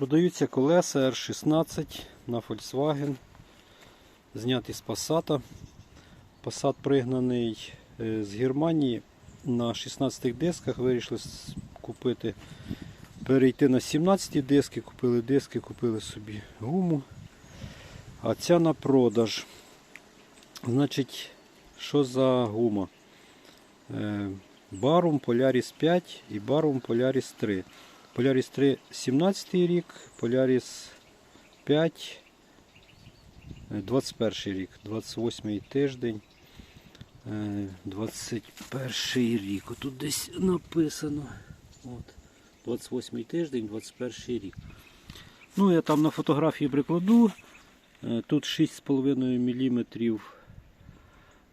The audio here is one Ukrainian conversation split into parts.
Продаються колеса R16 на Volkswagen. Зняті з Passat. Passat пригнаний е, з Германії на 16 дисках. Вирішили купити, перейти на 17 диски. Купили диски, купили собі гуму. А ця на продаж. Значить, що за гума? Е, Barum Polaris 5 і Barum Polaris 3. Polaris 3 17 рік, Polaris 5 е, 21 рік, 28 тиждень, е, 21 рік. Отут десь написано. От. 28 тиждень, 21 рік. Ну, я там на фотографії прикладу. Е, Тут 6,5 мм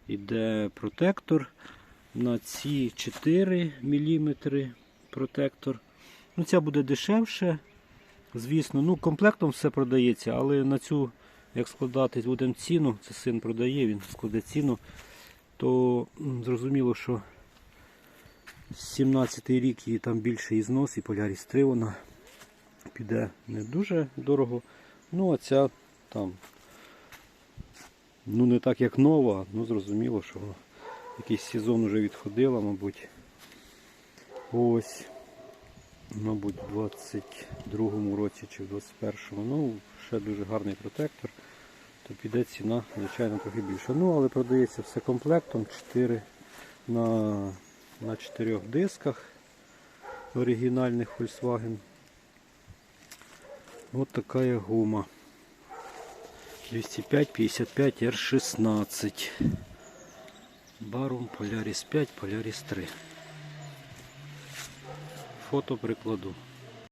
іде протектор. На ці 4 мм протектор. Ну, ця буде дешевше. Звісно, ну комплектом все продається, але на цю, як складати будемо ціну, це син продає, він складе ціну, то зрозуміло, що 17 й рік і там більше ізнос, і Polaris 3 вона піде не дуже дорого. Ну, а ця там ну не так як нова, ну зрозуміло, що якийсь сезон вже відходила, мабуть. Ось мабуть, в 22-му році чи в 21-му. Ну, ще дуже гарний протектор, то піде ціна, звичайно, трохи більше. Ну, але продається все комплектом 4 на, на 4 дисках оригінальних Volkswagen. Ось така гума. 205-55 R16. Barum Polaris 5, Polaris 3. Фото прикладу.